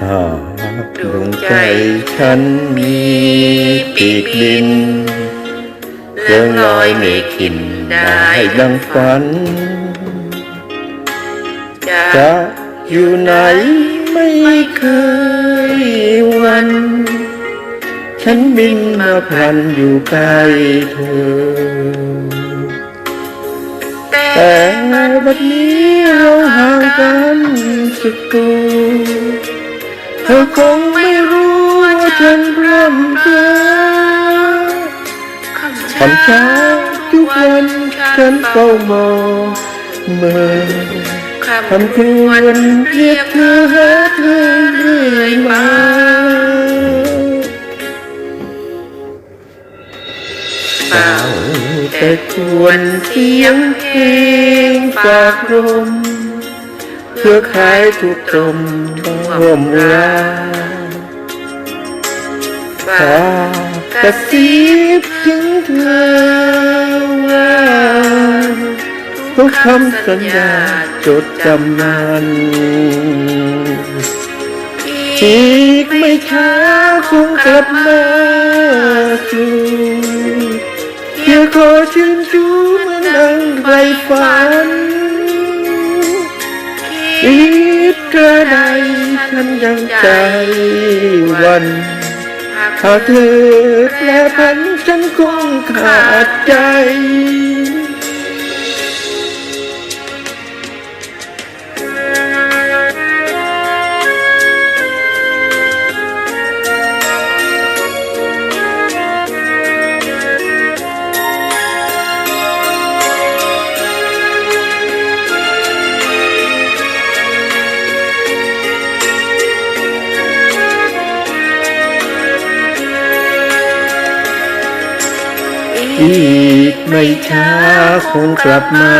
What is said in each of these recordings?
หาดวงใจฉันมีปีกบินเครื่องลอยเมฆขินได้ดังฝัน จะอยู่ไหนไม่เคยวัน ฉันบินมาพลันอยู่ใกล้เธอ แต่บัดนี้เราห่างกันสุดตัว ธอคงไม่รู้ว่าฉันร่ำเพ้อคำคำเช้าเช้าทุกวันฉันเฝ้ามองเมื่อคำคืนเรียกเธอหาเธอเรื่อยมาเฝ้าแต่ควรเสียงเพลงฝากลม เพื่อคลายทุกข์ตมร่วมเวลาฝากกระซิบถึงเธอว่าทุกคำสัญญาจดจำนานอีกไม่ช้าคงกลับมาสู่เพียงขอชื่นชูเหมือนดังไฟฝัน กระไดฉันยังใจวันหากเธอแปรพันฉันคงขาดใจ อีกไม่ช้าคงกลับมา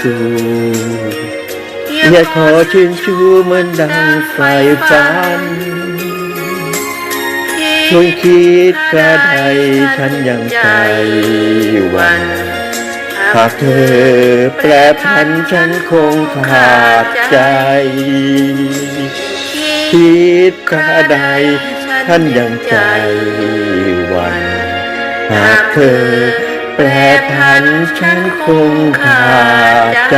สู่อยากขอชื่นชูเหมือนดังไฟฝันช่วยคิดกระไดฉันยังใจหวันหากเธอแปรพันฉันคงขาดใจคิดกระไดฉันยังใจหวัน หากเธอแปรผันฉันคงขาดใจ